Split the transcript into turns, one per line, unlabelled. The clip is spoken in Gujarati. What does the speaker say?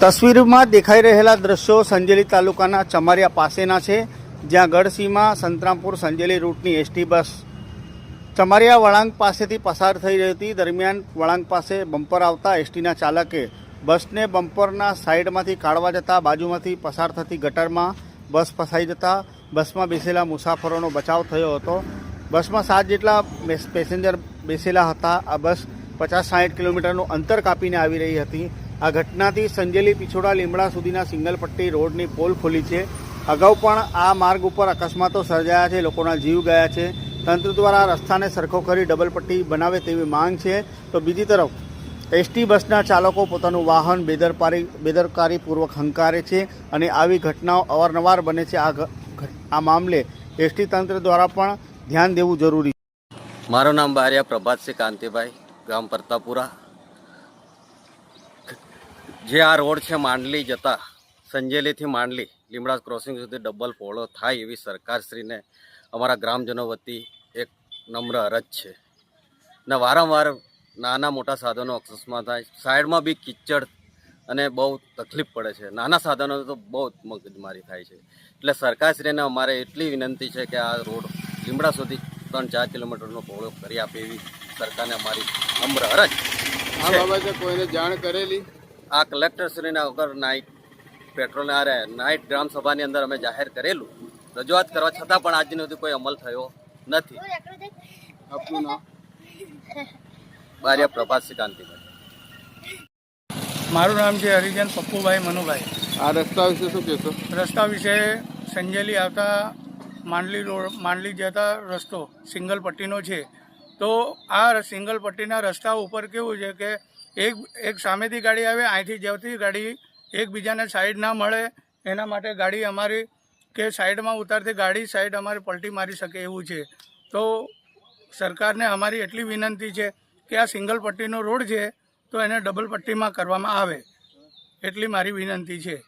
તસવીરમાં દેખાઈ રહેલા દ્રશ્યો સંજેલી તાલુકાના ચમારિયા પાસેના છે, જ્યાં ગઢસીમાં સંતરામપુર સંજેલી રૂટની એસટી બસ ચમારિયા વળાંક પાસેથી પસાર થઈ રહી હતી. દરમિયાન વળાંક પાસે બમ્પર આવતા એસટીના ચાલકે બસને બમ્પરના સાઈડમાંથી કાઢવા જતાં બાજુમાંથી પસાર થતી ગટરમાં બસ ફસાઈ જતા બસમાં બેસેલા મુસાફરોનો બચાવ થયો હતો. બસમાં સાત જેટલા પેસેન્જર બેસેલા હતા. આ બસ પચાસ સાઠ કિલોમીટરનું અંતર કાપીને આવી રહી હતી. આ ઘટનાથી સંજેલી પિછોડા લીમડા સુધીના સિંગલ પટ્ટી રોડની પોલ ખોલી છે. અગાઉ પણ આ માર્ગ ઉપર અકસ્માતો સર્જાયા છે, લોકોના જીવ ગયા છે. તંત્ર દ્વારા રસ્તાને સરખો કરી ડબલ પટ્ટી બનાવે તેવી માંગ છે. તો બીજી તરફ, એસટી બસના ચાલકો પોતાનું વાહન બેદરકારી બેદરકારીપૂર્વક હંકારે છે અને આવી ઘટનાઓ અવારનવાર બને છે. આ આ મામલે એસટી તંત્ર દ્વારા પણ ધ્યાન દેવું જરૂરી છે.
મારું નામ બારિયા પ્રભાતસિંહ કાંતિભાઈ, ગામ પરતાપુરા. જે આ રોડ છે માંડલી જતા, સંજેલીથી માંડલી લીમડા ક્રોસિંગ સુધી ડબલ પહોળો થાય એવી સરકારશ્રીને અમારા ગ્રામજનો વતી એક નમ્ર અરજ છે. ને વારંવાર નાના મોટા સાધનો અકસ્માત થાય, સાઈડમાં બી કિચડ અને બહુ તકલીફ પડે છે. નાના સાધનો તો બહુ મગજમારી થાય છે. એટલે સરકારશ્રીને અમારે એટલી વિનંતી છે કે આ રોડ લીમડા સુધી ત્રણ ચાર કિલોમીટરનો પહોળો કરી આપે એવી સરકારને અમારી નમ્ર અરજ
આ બાબતે કોઈને જાણ કરેલી?
આ કલેક્ટરશ્રીના વગર નાઇટ પેટ્રોલને આરે નાઇટ ગ્રામસભાની અંદર અમે જાહેર કરેલું. રજૂઆત કરવા છતાં પણ આજની સુધી કોઈ અમલ થયો નથી.
આપનું નામ?
બારિયા પ્રભાતસિંહ કાંતિભાઈ
મારું નામ છે હરિજન પપ્પુભાઈ મનુભાઈ.
આ રસ્તા વિશે શું કહેશો?
રસ્તા વિશે સંજેલી આવતા માંડલી રોડ માંડલી જતા રસ્તો સિંગલ પટ્ટીનો છે. તો આ સિંગલ પટ્ટીના રસ્તા ઉપર કેવું છે કે એક એક સામેથી ગાડી આવે, અહીંથી જતી ગાડી એકબીજાને સાઈડ ના મળે, એના માટે ગાડી અમારી કે સાઈડમાં ઉતારતી ગાડી સાઈડ અમારી પલટી મારી શકે એવું છે. તો સરકારને અમારી એટલી વિનંતી છે કે આ સિંગલ પટ્ટીનો રોડ છે, તો એને ડબલ પટ્ટીમાં કરવામાં આવે. એટલી મારી વિનંતી છે.